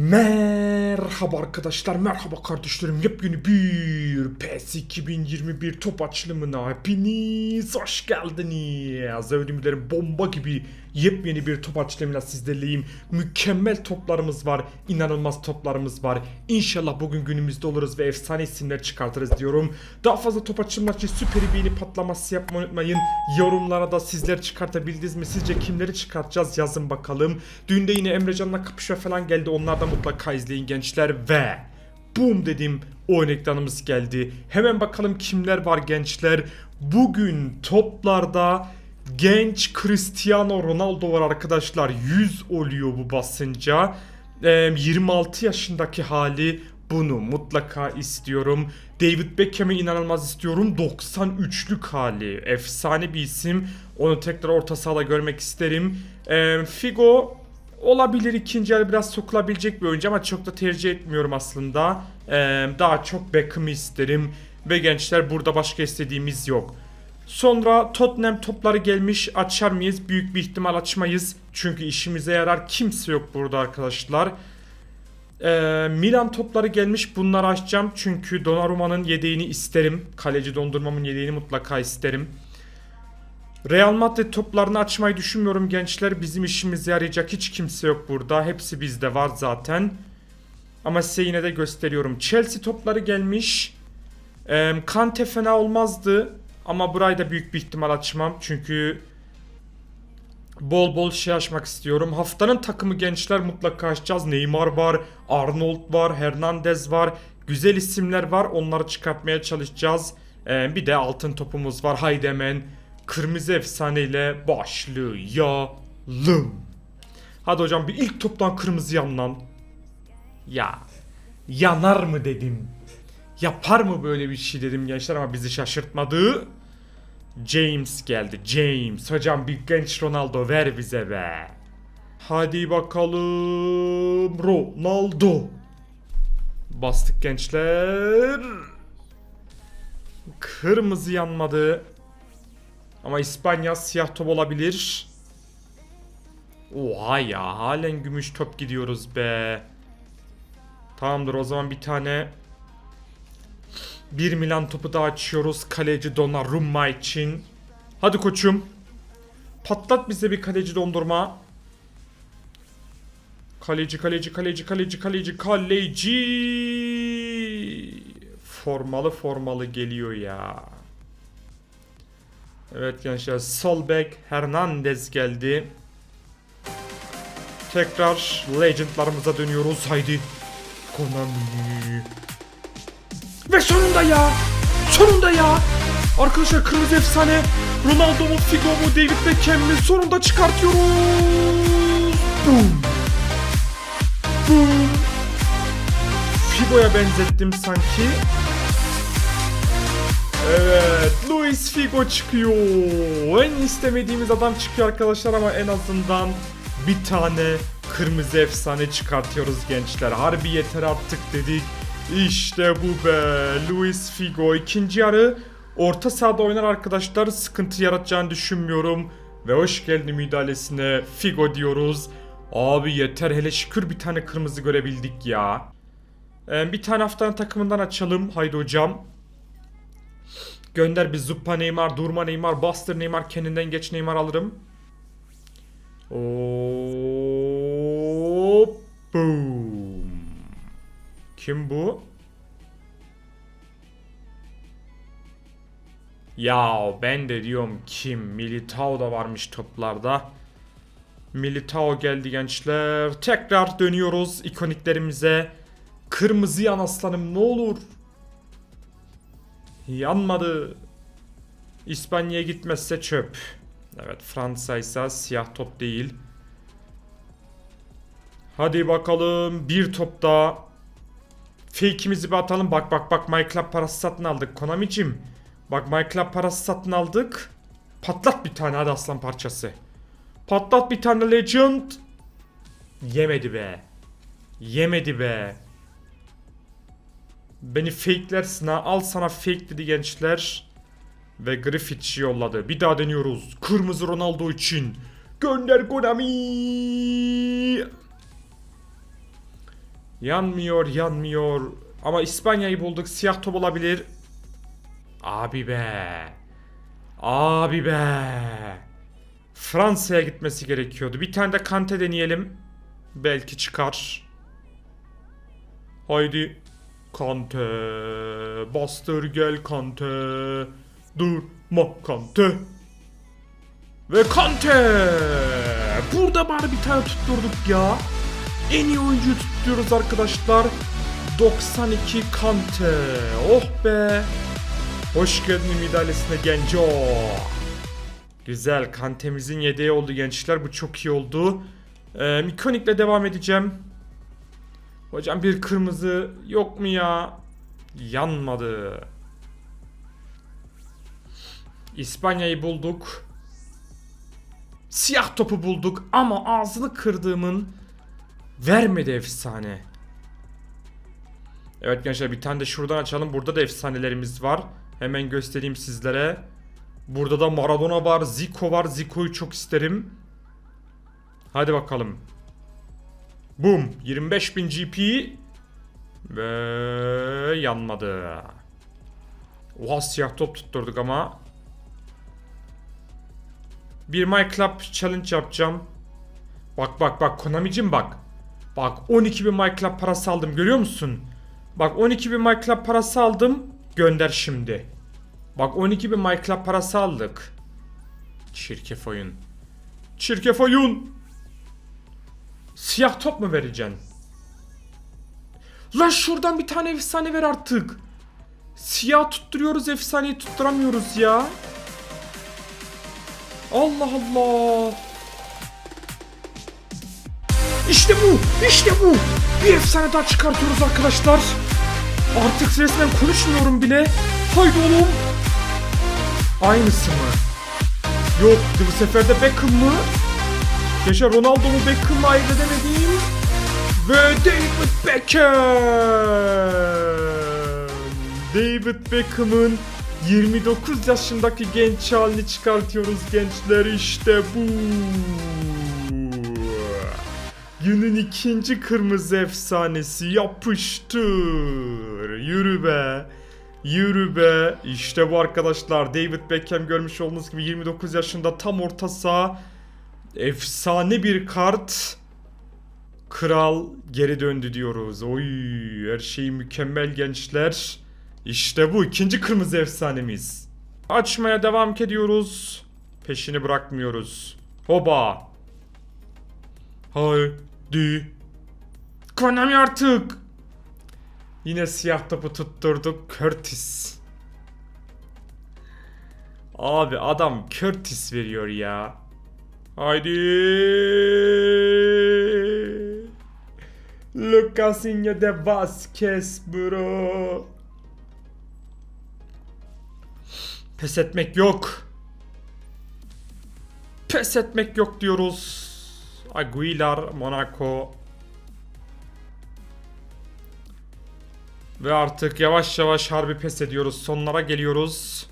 Merhaba arkadaşlar, merhaba kardeşlerim. Yepyeni bir PES 2021 top açılımına hepiniz hoş geldiniz. Övdümlerim bomba gibi yepyeni bir top açılımıyla sizlerleyim. Mükemmel toplarımız var, inanılmaz toplarımız var. İnşallah bugün günümüzde oluruz ve efsane isimler çıkartırız diyorum. Daha fazla top açılımlar için süper beğeni patlaması yapmayı unutmayın. Yorumlara da sizler çıkartabildiniz mi? Sizce kimleri çıkartacağız yazın bakalım. Düğünde yine Emrecan'la kapışma falan geldi. Onları da mutlaka izleyin gençler ve boom dedim oyun ekranımız geldi. Hemen bakalım kimler var gençler. Bugün toplarda genç Cristiano Ronaldo var arkadaşlar. 100 oluyor bu basınca. Ee, 26 yaşındaki hali bunu mutlaka istiyorum. David Beckham'ı inanılmaz istiyorum. 93'lük hali. Efsane bir isim. Onu tekrar orta sahada görmek isterim. Figo olabilir ikinci yarı biraz sokulabilecek bir oyuncu ama çok da tercih etmiyorum aslında. Daha çok Beckham'ı isterim. Ve gençler burada başka istediğimiz yok. Sonra Tottenham topları gelmiş. Açar mıyız? Büyük bir ihtimal açmayız. Çünkü işimize yarar. Kimse yok burada arkadaşlar. Ee, Milan topları gelmiş. Bunları açacağım. Çünkü Donnarumma'nın yedeğini isterim. Kaleci dondurmamın yedeğini mutlaka isterim. Real Madrid toplarını açmayı düşünmüyorum gençler. Bizim işimize yarayacak hiç kimse yok burada. Hepsi bizde var zaten. Ama size yine de gösteriyorum. Chelsea topları gelmiş. Ee, Kante fena olmazdı. Ama burayı da büyük bir ihtimal açmam. Çünkü bol bol şey açmak istiyorum. Haftanın takımı gençler mutlaka açacağız. Neymar var, Arnold var, Hernandez var. Güzel isimler var. Onları çıkartmaya çalışacağız. Ee, bir de altın topumuz var. Haydi hemen kırmızı efsaneyle başlayalım. Hadi hocam bir ilk toptan kırmızı yan lan. Ya yanar mı dedim. Yapar mı böyle bir şey dedim gençler ama bizi şaşırtmadı. James geldi. James. Hocam bir genç Ronaldo ver bize be. Hadi bakalım. Ronaldo. Bastık gençler. Kırmızı yanmadı. Ama İspanya siyah top olabilir. Oha ya halen gümüş top gidiyoruz be. Tamamdır o zaman bir tane bir Milan topu da açıyoruz kaleci Donnarumma için. Hadi koçum. Patlat bize bir kaleci dondurma. Kaleci kaleci kaleci kaleci kaleci kaleci. Formalı formalı geliyor ya. Evet gençler sol bek Hernandez geldi. Tekrar Legend'larımıza dönüyoruz. Haydi. Konami. Ve sonunda ya. Sonunda ya. Arkadaşlar kırmızı efsane. Ronaldo mu Figo mu David Beckham mi sonunda çıkartıyoruz. Boom. Boom. Figo'ya benzettim sanki. Evet, Luis Figo çıkıyor. En istemediğimiz adam çıkıyor arkadaşlar ama en azından bir tane kırmızı efsane çıkartıyoruz gençler. Harbi yeter artık dedik. İşte bu be. Luis Figo ikinci yarı orta sahada oynar arkadaşlar. Sıkıntı yaratacağını düşünmüyorum. Ve hoş geldin müdahalesine Figo diyoruz. Abi yeter hele şükür bir tane kırmızı görebildik ya. Ee, bir tane haftanın takımından açalım. Haydi hocam. Gönder bir Zuppa Neymar, Durma Neymar, Buster Neymar, kendinden geç Neymar alırım. Hop, boom. Kim bu? Ya ben de diyorum kim? Militao da varmış toplarda. Militao geldi gençler. Tekrar dönüyoruz ikoniklerimize. Kırmızı yan aslanım ne olur. Yanmadı. İspanya'ya gitmezse çöp. Evet Fransa ise siyah top değil. Hadi bakalım bir top daha. Fake'imizi bir atalım. Bak bak bak MyClub parası satın aldık Konami'cim. Bak MyClub parası satın aldık. Patlat bir tane hadi aslan parçası. Patlat bir tane Legend. Yemedi be. Yemedi be. Beni fake'lersin ha. Al sana fake dedi gençler. Ve Griffith'i yolladı. Bir daha deniyoruz. Kırmızı Ronaldo için. Gönder Konami. Yanmıyor yanmıyor. Ama İspanya'yı bulduk. Siyah top olabilir. Abi be. Abi be. Fransa'ya gitmesi gerekiyordu. Bir tane de Kante deneyelim. Belki çıkar. Haydi. Kante. Bastır gel Kante. Durma Kante. Ve Kante. Burada bari bir tane tutturduk ya. En iyi oyuncuyu tutuyoruz arkadaşlar. 92 Kante. Oh be. Hoş geldin müdahalesine Genco. Güzel. Kantemizin yedeği oldu gençler. Bu çok iyi oldu. Ee, Mikonik'le devam edeceğim. Hocam bir kırmızı yok mu ya? Yanmadı. İspanya'yı bulduk. Siyah topu bulduk ama ağzını kırdığımın vermedi efsane. Evet gençler bir tane de şuradan açalım. Burada da efsanelerimiz var. Hemen göstereyim sizlere. Burada da Maradona var, Zico var. Zico'yu çok isterim. Hadi bakalım. Boom. 25.000 GP. Ve yanmadı. Oha siyah top tutturduk ama. Bir My Club Challenge yapacağım. Bak bak bak Konami'cim bak. Bak 12.000 My Club parası aldım görüyor musun? Bak 12.000 My Club parası aldım. Gönder şimdi. Bak 12.000 My Club parası aldık. Çirkef oyun. Çirkef oyun. Siyah top mu vereceksin? Lan şuradan bir tane efsane ver artık. Siyah tutturuyoruz efsaneyi tutturamıyoruz ya. Allah Allah. İşte bu. işte bu. Bir efsane daha çıkartıyoruz arkadaşlar. Artık resmen konuşmuyorum bile. Haydi oğlum. Aynısı mı? Yok bu sefer de Beckham mı? Yaşar Ronaldo mu Beckham mı ayırt edemedim. Ve David Beckham. David Beckham'ın 29 yaşındaki genç halini çıkartıyoruz gençler işte bu. Günün ikinci kırmızı efsanesi yapıştır. Yürü be. Yürü be. İşte bu arkadaşlar. David Beckham görmüş olduğunuz gibi 29 yaşında tam orta saha. Efsane bir kart. Kral geri döndü diyoruz. Oy her şey mükemmel gençler. İşte bu ikinci kırmızı efsanemiz. Açmaya devam ediyoruz. Peşini bırakmıyoruz. Hoba. Haydi. Konami artık. Yine siyah topu tutturduk. Curtis. Abi adam Curtis veriyor ya. Haydi. Lucasinho de Vasquez bro. Pes etmek yok. Pes etmek yok diyoruz. Aguilar, Monaco. Ve artık yavaş yavaş harbi pes ediyoruz. Sonlara geliyoruz.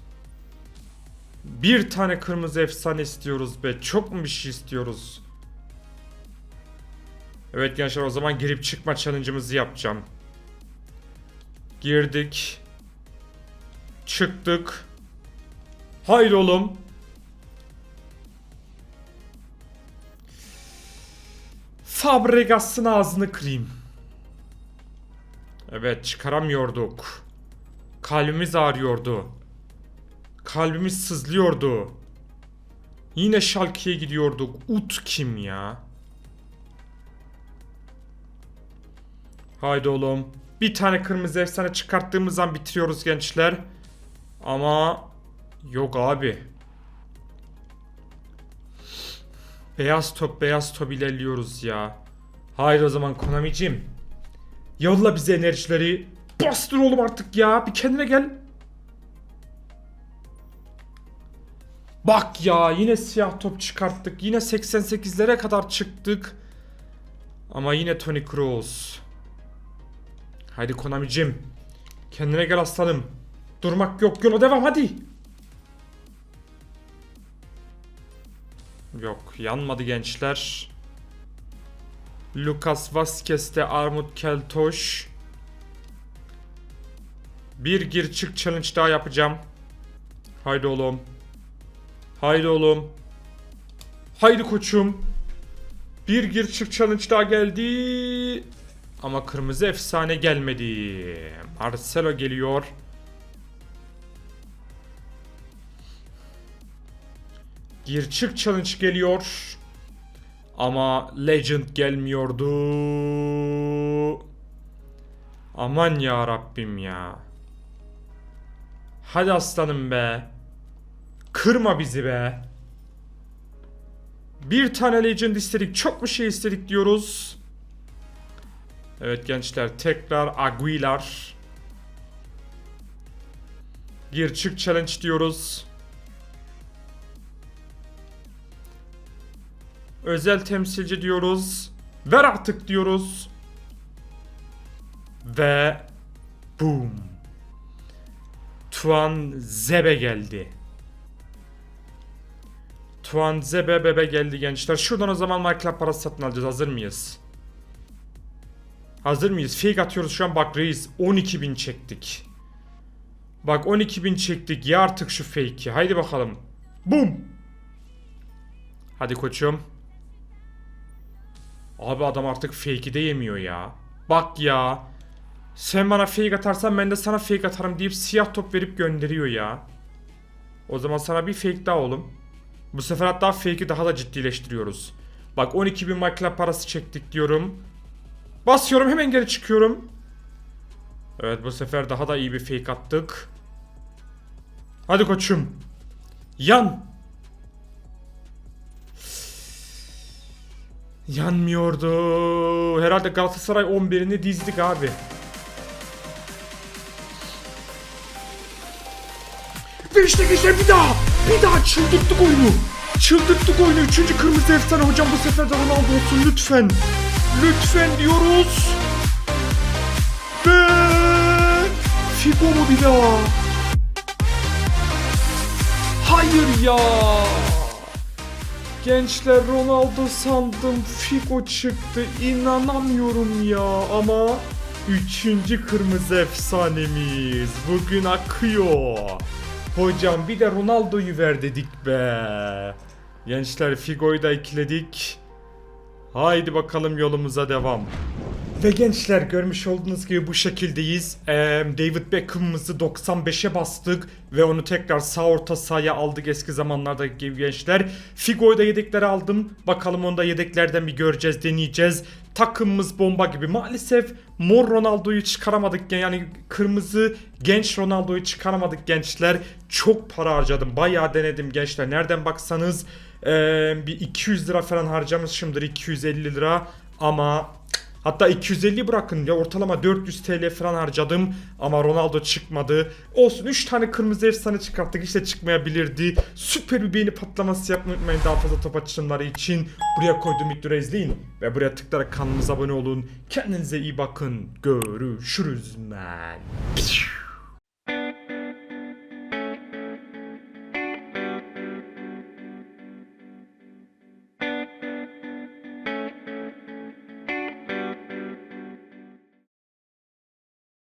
Bir tane kırmızı efsane istiyoruz be. Çok mu bir şey istiyoruz? Evet gençler o zaman girip çıkma challenge'ımızı yapacağım. Girdik. Çıktık. Haydi oğlum. Fabregas'ın ağzını kırayım. Evet çıkaramıyorduk. Kalbimiz ağrıyordu. Kalbimiz sızlıyordu. Yine Schalke'ye gidiyorduk. Ut kim ya? Haydi oğlum. Bir tane kırmızı efsane çıkarttığımız an bitiriyoruz gençler. Ama yok abi. Beyaz top beyaz top ilerliyoruz ya. Haydi o zaman Konami'cim. Yolla bize enerjileri. Bastır oğlum artık ya. Bir kendine gel. Bak ya yine siyah top çıkarttık. Yine 88'lere kadar çıktık. Ama yine Tony Kroos. Haydi Konami'cim. Kendine gel aslanım. Durmak yok yola devam hadi. Yok yanmadı gençler. Lucas Vazquez'te Armut Keltoş. Bir gir çık challenge daha yapacağım. Haydi oğlum. Haydi oğlum. Haydi koçum. Bir gir çık challenge daha geldi. Ama kırmızı efsane gelmedi. Marcelo geliyor. Gir çık challenge geliyor. Ama Legend gelmiyordu. Aman ya Rabbim ya. Hadi aslanım be. Kırma bizi be. Bir tane Legend istedik. Çok mu şey istedik diyoruz. Evet gençler tekrar Aguilar. Gir çık challenge diyoruz. Özel temsilci diyoruz. Ver artık diyoruz. Ve boom. Tuan Zebe geldi. Tuan Zebe bebe geldi gençler. Şuradan o zaman Minecraft parası satın alacağız. Hazır mıyız? Hazır mıyız? Fake atıyoruz şu an. Bak reis 12.000 çektik. Bak 12.000 çektik. Ya artık şu fake'i. Haydi bakalım. Boom. Hadi koçum. Abi adam artık fake'i de yemiyor ya. Bak ya. Sen bana fake atarsan ben de sana fake atarım deyip siyah top verip gönderiyor ya. O zaman sana bir fake daha oğlum. Bu sefer hatta fake'i daha da ciddileştiriyoruz. Bak 12.000 MyClub parası çektik diyorum. Basıyorum hemen geri çıkıyorum. Evet bu sefer daha da iyi bir fake attık. Hadi koçum. Yan. Yanmıyordu. Herhalde Galatasaray 11'ini dizdik abi. Ve işte işte bir daha. Bir daha çıldırttık oyunu. Çıldırttık oyunu. Üçüncü kırmızı efsane hocam bu sefer de Ronaldo olsun lütfen. Lütfen diyoruz. Ve Figo mu bir daha? Hayır ya. Gençler Ronaldo sandım Figo çıktı inanamıyorum ya ama Üçüncü kırmızı efsanemiz bugün akıyor. Hocam bir de Ronaldo'yu ver dedik be. Gençler Figo'yu da ekledik. Haydi bakalım yolumuza devam ve gençler görmüş olduğunuz gibi bu şekildeyiz. Ee, David Beckham'ımızı 95'e bastık ve onu tekrar sağ orta sahaya aldık eski zamanlardaki gibi gençler. Figo'yu da yedeklere aldım. Bakalım onu da yedeklerden bir göreceğiz, deneyeceğiz. Takımımız bomba gibi. Maalesef mor Ronaldo'yu çıkaramadık. Yani kırmızı genç Ronaldo'yu çıkaramadık gençler. Çok para harcadım. Bayağı denedim gençler. Nereden baksanız ee, bir 200 lira falan harcamışımdır. 250 lira ama Hatta 250 bırakın ya ortalama 400 TL falan harcadım ama Ronaldo çıkmadı. Olsun 3 tane kırmızı efsane çıkarttık işte çıkmayabilirdi. Süper bir beğeni patlaması yapmayı unutmayın daha fazla top açılımları için. Buraya koyduğum videoları izleyin ve buraya tıklayarak kanalımıza abone olun. Kendinize iyi bakın. Görüşürüz man.